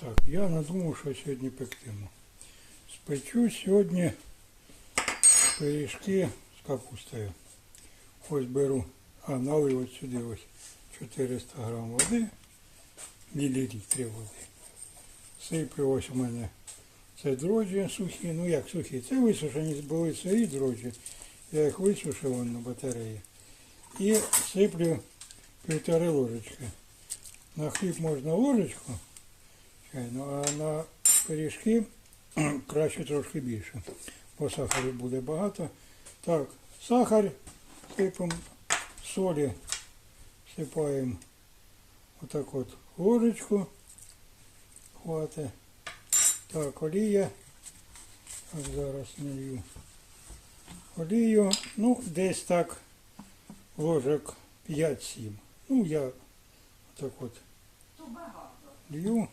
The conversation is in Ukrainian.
Так, я надумав, що сьогодні пектиму. Спечу сьогодні пиріжки з капустою. Ось беру, а налив от сюди ось 400 грам води, мілілітрів води. Сиплю ось у мене це дрожжі сухі, ну як сухі, це висушені були свої дрожжі. Я їх висушив на батареї. І сиплю півтори ложечки. На хліб можна ложечку, чайну, а на пиріжки краще трошки більше. Бо сахару буде багато. Так, сахар сипемо, солі сипаємо отак от ложечку. Хватить. Так, олія. От зараз налью. Олію, ну, десь так ложок 5-7. Ну, я отак от лью.